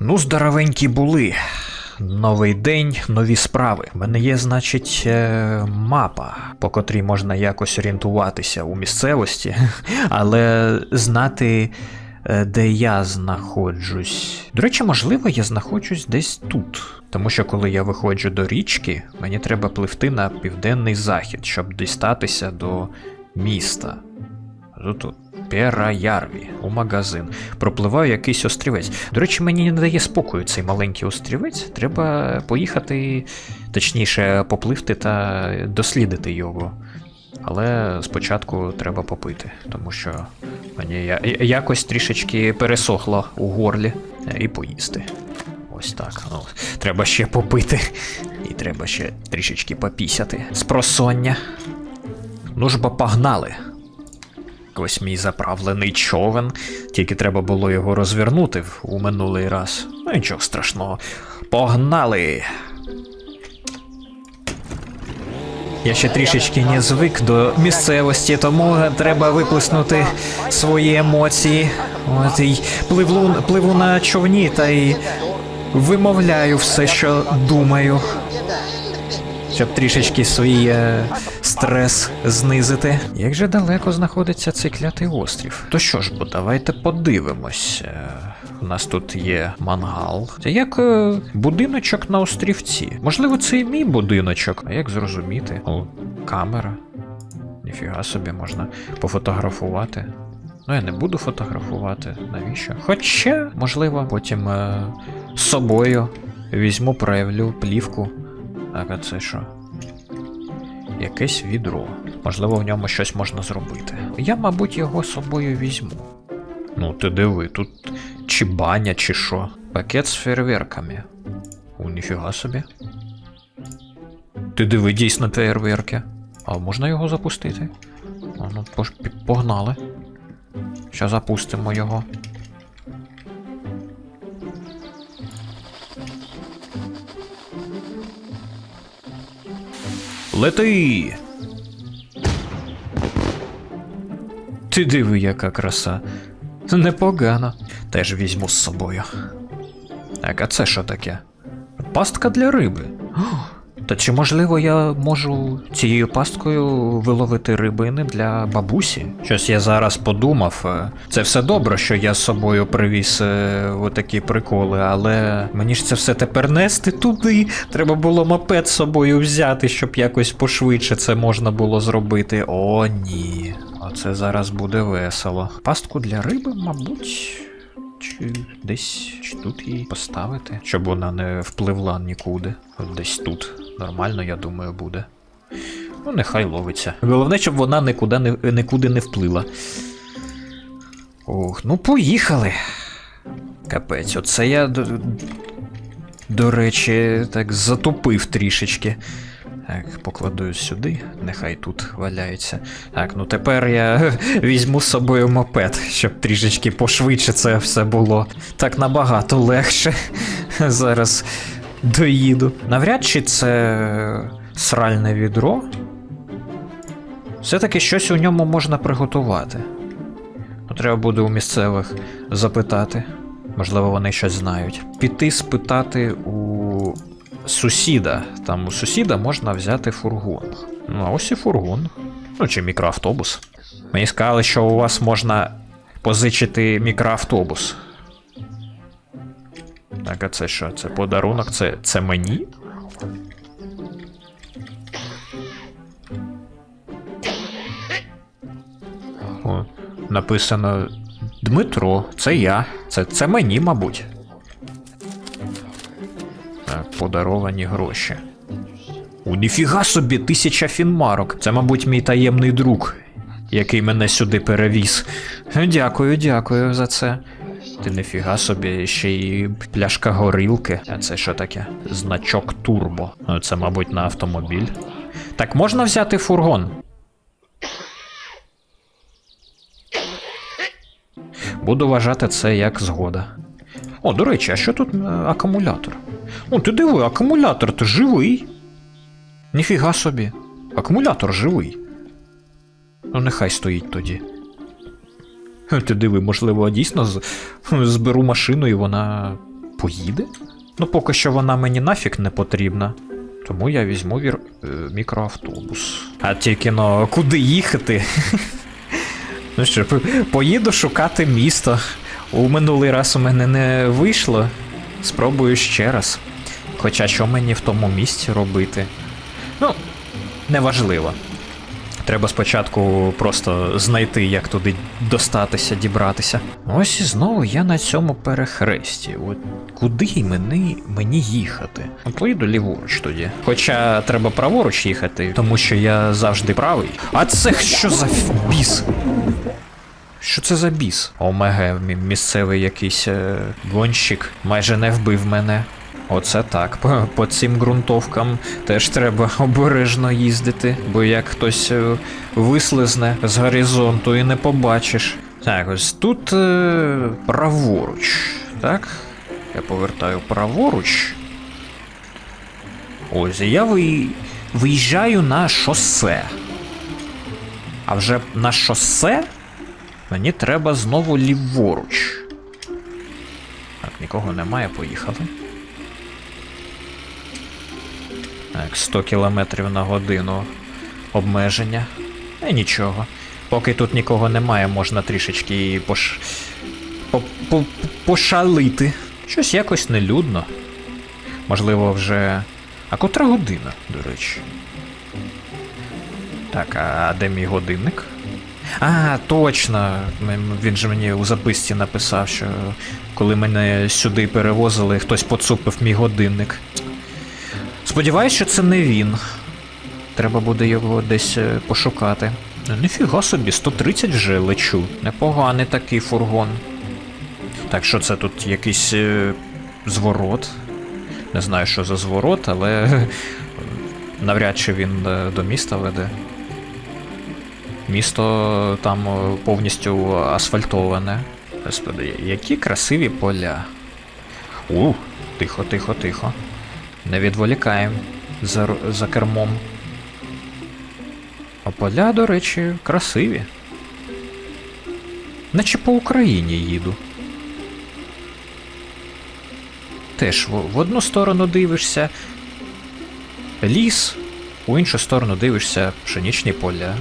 Ну, здоровенькі були. Новий день, нові справи. У мене є, значить, е, мапа, по котрій можна якось орієнтуватися у місцевості, але знати, е, де я знаходжусь. До речі, можливо, я знаходжусь десь тут. Тому що коли я виходжу до річки, мені треба пливти на південний захід, щоб дістатися до міста. Тут Пераярві у магазин. Пропливаю якийсь острівець. До речі, мені не дає спокою цей маленький острівець. Треба поїхати, точніше, попливти та дослідити його. Але спочатку треба попити, тому що мені якось трішечки пересохло у горлі і поїсти. Ось так. Ну, треба ще попити. І треба ще трішечки попісяти. Спросоння. Ну ж бо погнали. Ось мій заправлений човен, тільки треба було його розвернути у минулий раз. Ну нічого страшного. Погнали! Я ще трішечки не звик до місцевості, тому треба виплеснути свої емоції. От і пливу, пливу на човні та й вимовляю все, що думаю. Щоб трішечки свій е, стрес знизити. Як же далеко знаходиться цей клятий острів? То що ж, бо давайте подивимось. Е, У нас тут є мангал. Це як е, будиночок на острівці. Можливо, це і мій будиночок. А як зрозуміти? О, камера. Ніфіга собі можна пофотографувати. Ну, я не буду фотографувати. Навіщо? Хоча, можливо, потім е, з собою візьму, проявлю плівку. Так, а це що? Якесь відро. Можливо, в ньому щось можна зробити. Я, мабуть, його з собою візьму. Ну, ти диви, тут чи баня, чи що. Пакет з фейерверками. У, ніфіга собі. Ти диви, дійсно фейерверки. А можна його запустити? А ну, погнали. Ща запустимо його. Лети! Ти диви, яка краса. Непогано. Теж візьму з собою. Так, а це що таке? Пастка для риби. О, Та чи можливо я можу цією пасткою виловити рибини для бабусі? Щось я зараз подумав. е, Це все добре, що я з собою привіз е, отакі приколи, але мені ж це все тепер нести туди. Треба було мопед з собою взяти, щоб якось пошвидше це можна було зробити. О, ні. Оце зараз буде весело. Пастку для риби, мабуть. Чи десь чи тут її поставити, щоб вона не впливла нікуди. Десь тут. Нормально, я думаю, буде. Ну, нехай ловиться. Головне, щоб вона нікуди не, нікуди не вплила. Ох, ну поїхали. Капець, оце я. До, до речі, так затупив трішечки. Так, покладу сюди, нехай тут валяється. Так, ну тепер я візьму з собою мопед, щоб трішечки пошвидше це все було. Так набагато легше. Зараз доїду. Навряд чи це сральне відро. Все-таки щось у ньому можна приготувати. Ну, треба буде у місцевих запитати. Можливо, вони щось знають. Піти спитати у сусіда. Там у сусіда можна взяти фургон. Ну, а ось і фургон. Ну, чи мікроавтобус. Мені сказали, що у вас можна позичити мікроавтобус. Так, а це що? Це подарунок? Це, це мені? О, написано Дмитро, це я. Це, це мені, мабуть. Так, подаровані гроші. У ніфіга собі тисяча фінмарок. Це, мабуть, мій таємний друг, який мене сюди перевіз. Дякую, дякую за це. Ти ніфіга собі ще й пляшка горілки. А це що таке? Значок турбо. Ну, Це, мабуть, на автомобіль. Так можна взяти фургон? Буду вважати це як згода. О, до речі, а що тут е, акумулятор? О, ти диви, акумулятор то живий. Ніфіга собі. Акумулятор живий. Ну, нехай стоїть тоді. Ти диви, можливо, дійсно з... зберу машину і вона поїде? Ну, поки що вона мені нафіг не потрібна. Тому я візьму вір... е, мікроавтобус. А тільки ну, куди їхати? ну що, поїду шукати місто. У минулий раз у мене не вийшло. Спробую ще раз. Хоча що мені в тому місці робити? Ну, неважливо. Треба спочатку просто знайти, як туди достатися, дібратися. Ось і знову я на цьому перехресті. От куди мені, мені їхати? От Поїду ліворуч тоді. Хоча треба праворуч їхати, тому що я завжди правий. А це що за біс? Що це за біс? Омеге, мі- місцевий якийсь е, гонщик майже не вбив мене. Оце так. По, по цим ґрунтовкам теж треба обережно їздити, бо як хтось е, вислизне з горизонту і не побачиш. Так, ось тут е, праворуч. Так? Я повертаю праворуч. Ось я ви... виїжджаю на шосе. А вже на шосе мені треба знову ліворуч. Так, нікого немає, поїхали. Так, 100 км на годину обмеження. Е, нічого. Поки тут нікого немає, можна трішечки і пош... по- по- пошалити. Щось якось нелюдно. Можливо, вже. А котра година, до речі. Так, а де мій годинник? А, точно. Він же мені у записці написав, що коли мене сюди перевозили, хтось поцупив мій годинник. Сподіваюсь, що це не він. Треба буде його десь е, пошукати. Ну, Ніфіга собі, 130 вже лечу. Непоганий такий фургон. Так, що це тут якийсь е, зворот? Не знаю, що за зворот, але е, навряд чи він е, до міста веде. Місто там е, повністю асфальтоване. Господи, які красиві поля. У, тихо, тихо, тихо. Не відволікаємо за, за кермом. А поля, до речі, красиві. Наче по Україні їду. Теж в, одну сторону дивишся ліс, у іншу сторону дивишся пшеничні поля.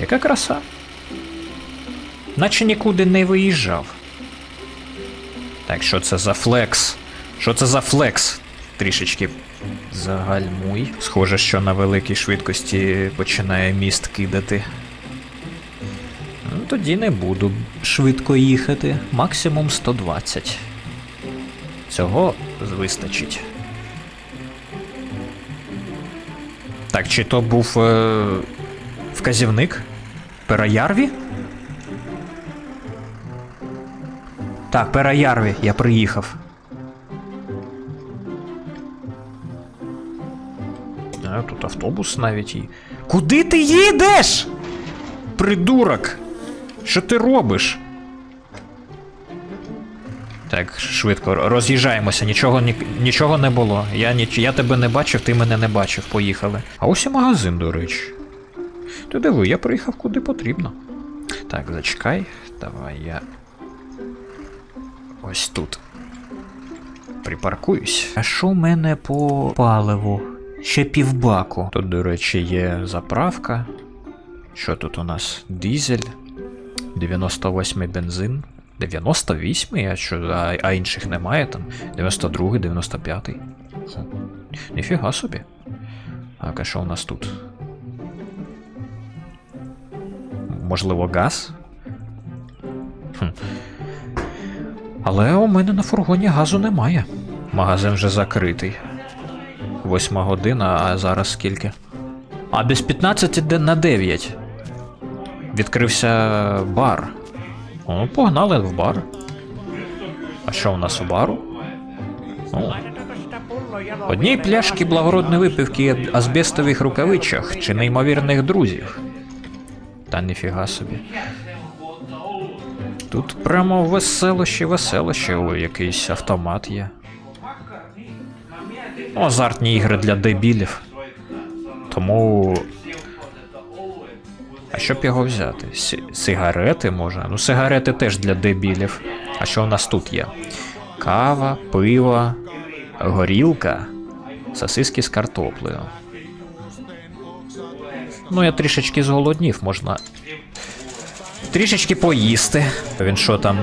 Яка краса? Наче нікуди не виїжджав. Так, що це за флекс? Що це за флекс? Трішечки загальмуй. Схоже, що на великій швидкості починає міст кидати. Ну, тоді не буду швидко їхати. Максимум 120. Цього вистачить. Так, чи то був е, вказівник? Пераярві? Так, Пераярві, я приїхав. Тут автобус навіть є. Куди ти їдеш? Придурок! Що ти робиш? Так, швидко, роз'їжджаємося, нічого, ні, нічого не було. Я, ніч, я тебе не бачив, ти мене не бачив, поїхали. А ось і магазин, до речі. Ти диви, я приїхав куди потрібно. Так, зачекай. Давай я. Ось тут. Припаркуюсь. А що в мене по паливу? Ще півбаку. Тут, до речі, є заправка. Що тут у нас? Дізель. 98 бензин. 98 а а, а інших немає там. 92-й, 95 Хм. Ніфіга собі. Так, а що у нас тут? Можливо, газ? Хм. Але у мене на фургоні газу немає. Магазин вже закритий. Восьма година, а зараз скільки? А без 15 де- на 9. Відкрився бар. О, погнали в бар. А що у нас у бару? О. Одній пляшки благородної випивки азбестових рукавичах чи неймовірних друзів. Та ніфіга собі. Тут прямо веселище, веселище, о, якийсь автомат є. Азартні ігри для дебілів. Тому. А що б його взяти? Сигарети може? Ну, сигарети теж для дебілів. А що у нас тут є? Кава, пиво, горілка, сосиски з картоплею. Ну, я трішечки зголоднів, можна. Трішечки поїсти. Він що там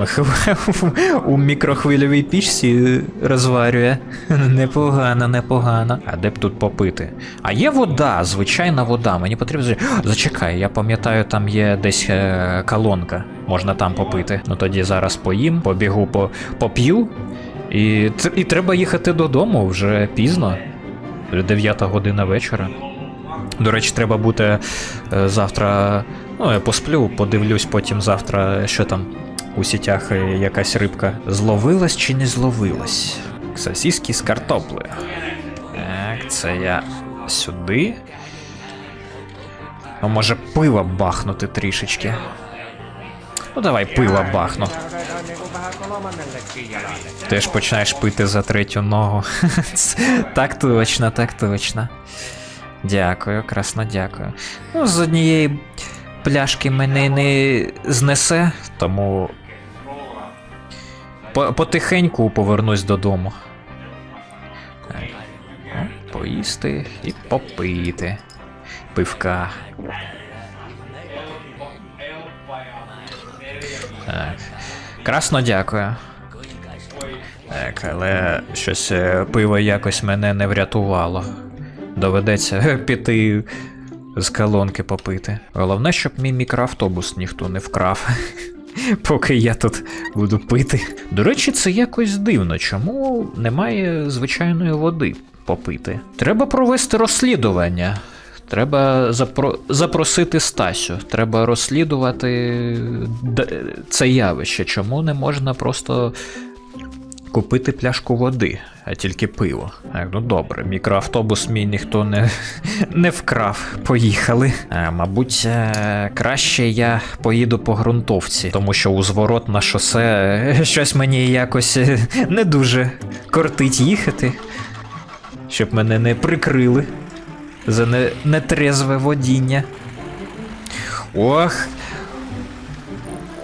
у мікрохвильовій пічці розварює? Непогано, непогано. А де б тут попити? А є вода, звичайна вода. Мені потрібно. Зачекай, я пам'ятаю, там є десь е, колонка. Можна там попити. Ну тоді зараз поїм, побігу, по, поп'ю. І, і треба їхати додому вже пізно. 9 година вечора. До речі, треба буде е, завтра. Ну, я посплю, подивлюсь потім завтра, що там у сітях е, якась рибка. Зловилась чи не зловилась? Сосиски з картоплею. Так, це я сюди. А може пива бахнути трішечки. Ну давай пива бахну. Теж починаєш пити за третю ногу. Так точно, так точно. Дякую, красно дякую. Ну, з однієї пляшки мене не знесе, тому по- потихеньку повернусь додому. Поїсти і попити. Пивка. Так. Красно дякую. Так, але щось е, пиво якось мене не врятувало. Доведеться е, піти з колонки попити. Головне, щоб мій мікроавтобус ніхто не вкрав. Поки я тут буду пити. До речі, це якось дивно. Чому немає звичайної води попити? Треба провести розслідування. Треба запро... запросити Стасю. Треба розслідувати це явище. Чому не можна просто купити пляшку води, а тільки пиво. Ну добре, мікроавтобус мій ніхто не, не вкрав. Поїхали. А, мабуть, е, краще я поїду по ґрунтовці, тому що у зворот на шосе е, щось мені якось е, не дуже кортить їхати, щоб мене не прикрили за не, нетрезве водіння. Ох.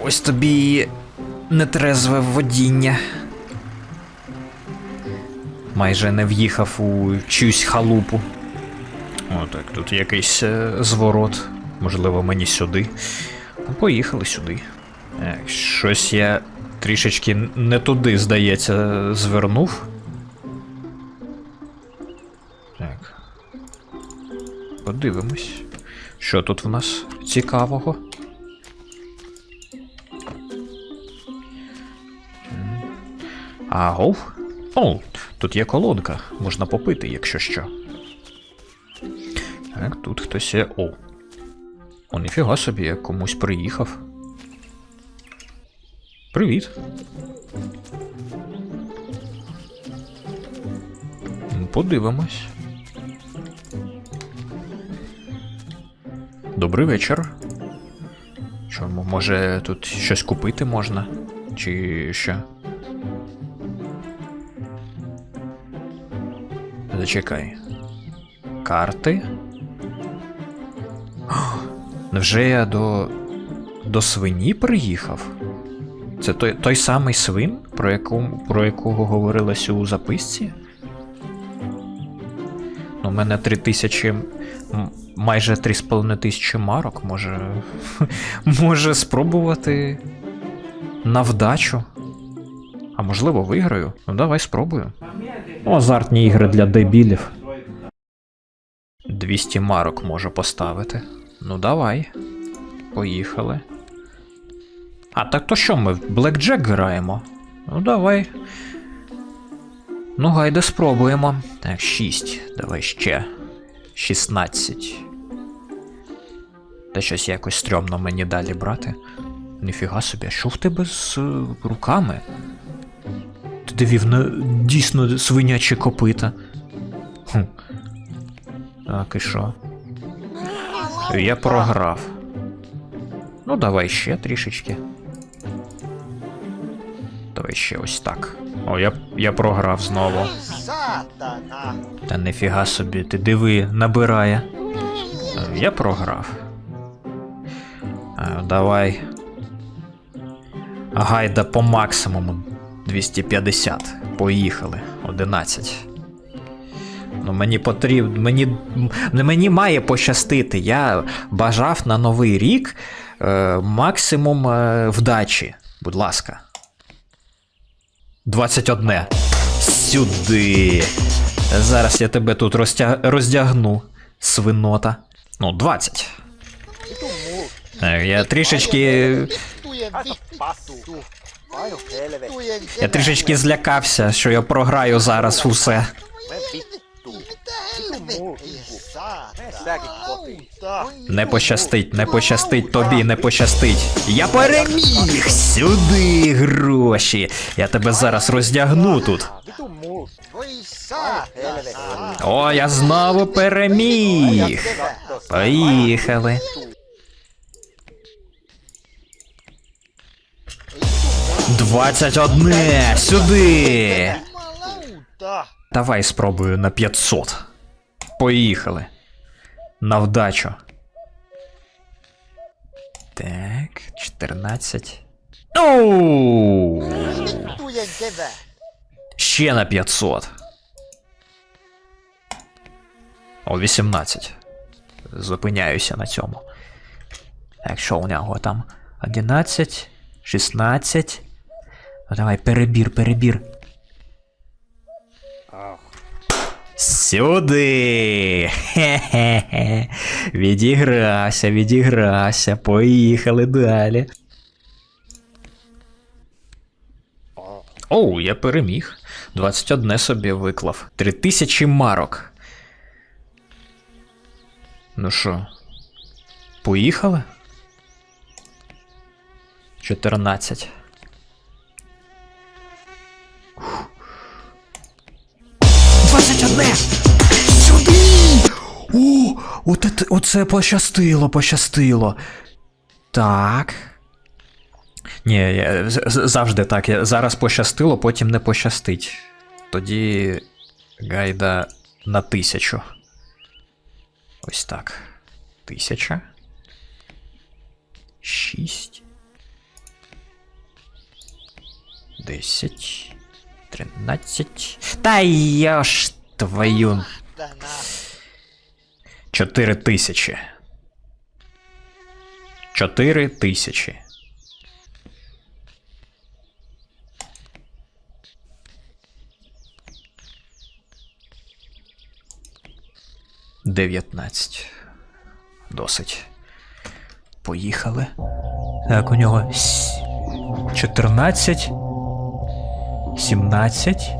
Ось тобі нетрезве водіння. Майже не в'їхав у чиюсь халупу. О, так, тут якийсь е, зворот. Можливо, мені сюди. Ну, Поїхали сюди. Так, щось я трішечки не туди, здається, звернув. Так. Подивимось. Що тут в нас цікавого? Агов? О, тут є колонка, можна попити, якщо що. Так, тут хтось є. О. О, ніфіга собі, я комусь приїхав. Привіт. Подивимось. Добрий вечір. Що, м- може тут щось купити можна? Чи що? Зачекай. Карти? О, Невже я до. до свині приїхав? Це той, той самий свин, про, яку, про якого говорилось у записці? Ну, у мене три тисячі. м, майже три з половиною тисячі марок, може. може спробувати на вдачу. А можливо, виграю? Ну давай спробую. Ну, Азартні ігри для дебілів. 200 марок можу поставити. Ну давай. Поїхали. А так то що ми в Блекджек граємо? Ну давай. Ну, гайде спробуємо. Так, 6. Давай ще. 16. Та щось якось стрьомно мені далі брати. Ніфіга собі, що в тебе з е, руками? Ти дивів на дійсно свинячі копита. Хм. Так, і що? Я програв. Ну, давай ще трішечки. Давай ще ось так. О, я, я програв знову. Та нефіга собі, ти диви, набирає. Я програв. Е, Давай. Гайда по максимуму. 250. Поїхали. 11. Ну, мені потрібно. Мені, мені має пощастити. Я бажав на новий рік е, максимум е, вдачі. Будь ласка. 21. Сюди. Зараз я тебе тут розтя... роздягну, свинота. Ну, 20. Я трішечки. Я трішечки злякався, що я програю зараз усе. Не пощастить, не пощастить тобі, не пощастить. Я переміг! Сюди гроші. Я тебе зараз роздягну тут. О, я знову переміг. Поїхали. Двадцять одне! Сюди! Давай спробую на 500. Поїхали. На вдачу. Так, 14. Оу! Ще на 500. О, 18. Зупиняюся на цьому. Так, що у нього там? 11, 16. Давай, перебір, перебір. Сюди. Хе-хе-хе. Відігрався, відігрався. Поїхали далі. Оу, я переміг. 21 собі виклав. 3000 марок. Ну що, поїхали? 14. Фух. 21! Сюди! О, оце, оце пощастило, пощастило. Так. Ні, завжди так. Зараз пощастило, потім не пощастить. Тоді гайда на тисячу. Ось так. Тисяча. Шість. Десять. Тринадцять. Та я ж твою. Tänä. Чотири тисячі. Чотири тисячі. Дев'ятнадцять. Досить. Поїхали. Так, у нього с- 14. 17.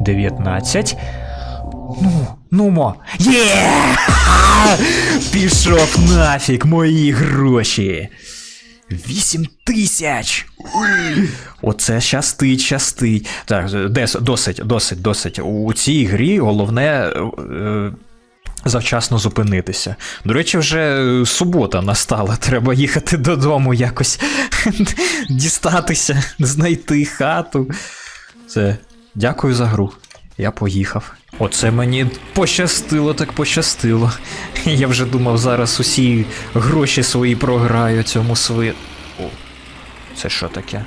19. Ну, нумо. Є! Пішов нафіг мої гроші. Вісім тисяч. Оце щастить, щастить. Так, досить, досить, досить. У цій грі головне. Завчасно зупинитися. До речі, вже е, субота настала. Треба їхати додому якось дістатися, знайти хату. Це дякую за гру. Я поїхав. Оце мені пощастило, так пощастило. Я вже думав, зараз усі гроші свої програю цьому сви. О, це що таке?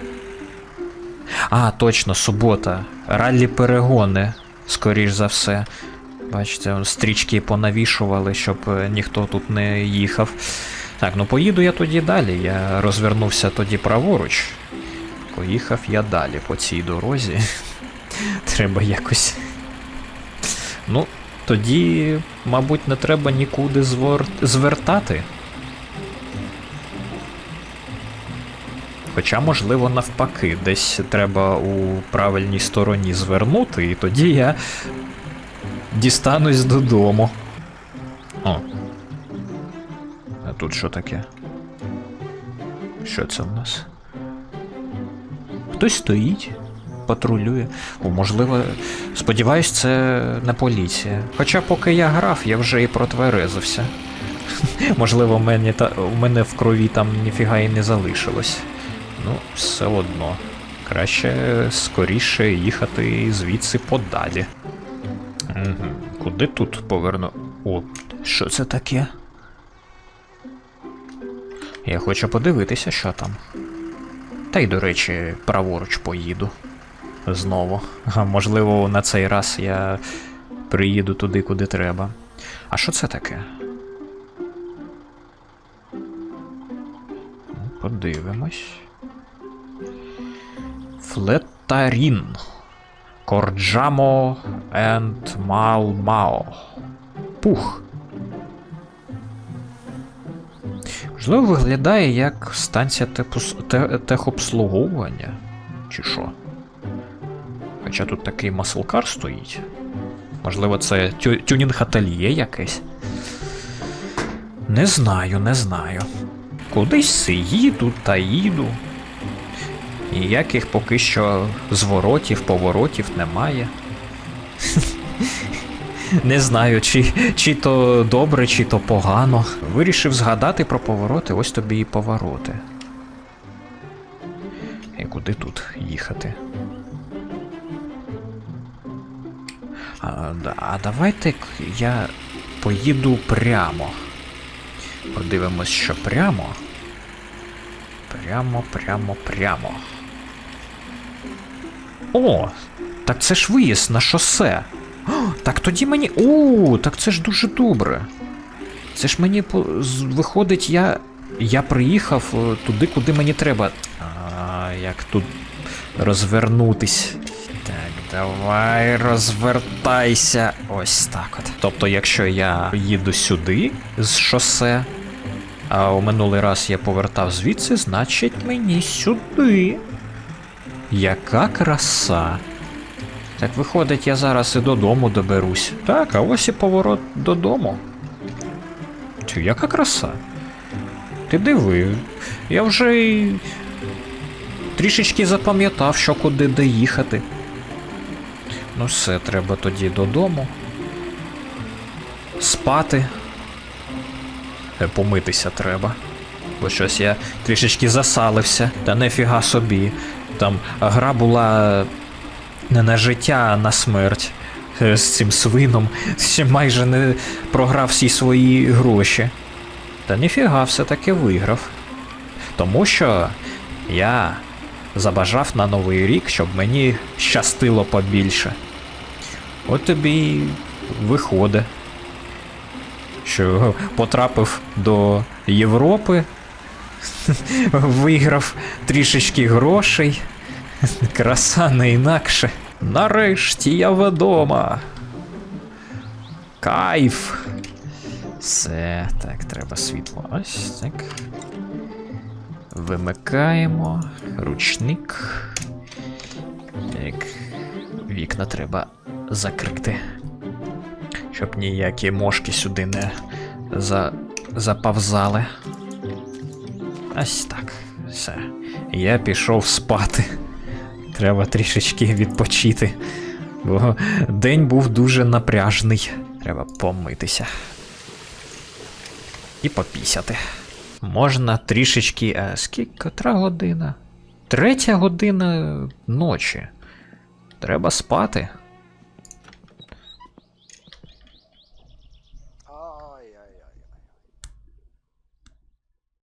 А, точно, субота. Раллі перегони, скоріш за все. Бачите, стрічки понавішували, щоб е, ніхто тут не їхав. Так, ну поїду я тоді далі. Я розвернувся тоді праворуч. Поїхав я далі по цій дорозі. Треба якось. Ну, тоді, мабуть, не треба нікуди звор... звертати. Хоча, можливо, навпаки, десь треба у правильній стороні звернути, і тоді я дістанусь додому. О. А тут що таке? Що це в нас? Хтось стоїть, патрулює. О, можливо, сподіваюсь, це не поліція. Хоча поки я грав, я вже і протверезився. Можливо, в мене, та, в мене в крові там ніфіга і не залишилось. Ну, все одно. Краще скоріше їхати звідси подалі. Куди тут поверну? О, що це таке? Я хочу подивитися, що там. Та й, до речі, праворуч поїду. Знову. А можливо, на цей раз я приїду туди, куди треба. А що це таке? Ну, Подивимось. Флеттарін. Корджамо енд Малмао. Пух. Можливо, виглядає як станція техобслуговування. Чи що? Хоча тут такий маслкар стоїть. Можливо, це тю- тюнінг ательє якесь. Не знаю, не знаю. Кудись їду та їду. Ніяких поки що зворотів, поворотів немає. Не знаю, чи, чи то добре, чи то погано. Вирішив згадати про повороти, ось тобі і повороти. І куди тут їхати? А, а давайте я поїду прямо. Подивимось, що прямо. Прямо, прямо, прямо. О! Так це ж виїзд на шосе. О, так тоді мені. О, так це ж дуже добре. Це ж мені виходить, я. Я приїхав е, туди, куди мені треба. А, як тут розвернутись. Так, давай розвертайся. Ось так от. Тобто, якщо я їду сюди з шосе, а у минулий раз я повертав звідси, значить мені сюди. Яка краса. Так виходить, я зараз і додому доберусь. Так, а ось і поворот додому. Тю, яка краса. Ти диви. Я вже й трішечки запам'ятав, що куди доїхати. Ну все, треба тоді додому. Спати. Е, Помитися треба. Бо щось я трішечки засалився, та нефіга собі. Там гра була не на життя, а на смерть. Е, З цим свином ще майже не програв всі свої гроші. Та ніфіга все-таки виграв. Тому що я забажав на новий рік, щоб мені щастило побільше. От тобі виходить, що потрапив до Європи, виграв трішечки грошей. Краса не інакше. Нарешті я вдома. Кайф. Все, так, треба світло. Ось так. Вимикаємо. Ручник. Так. Вікна треба закрити. Щоб ніякі мошки сюди не за... заповзали. Ось так. Все. Я пішов спати. Треба трішечки відпочити. Бо день був дуже напряжний. Треба помитися. І попісяти. Можна трішечки. А скільки котра година? Третя година ночі. Треба спати.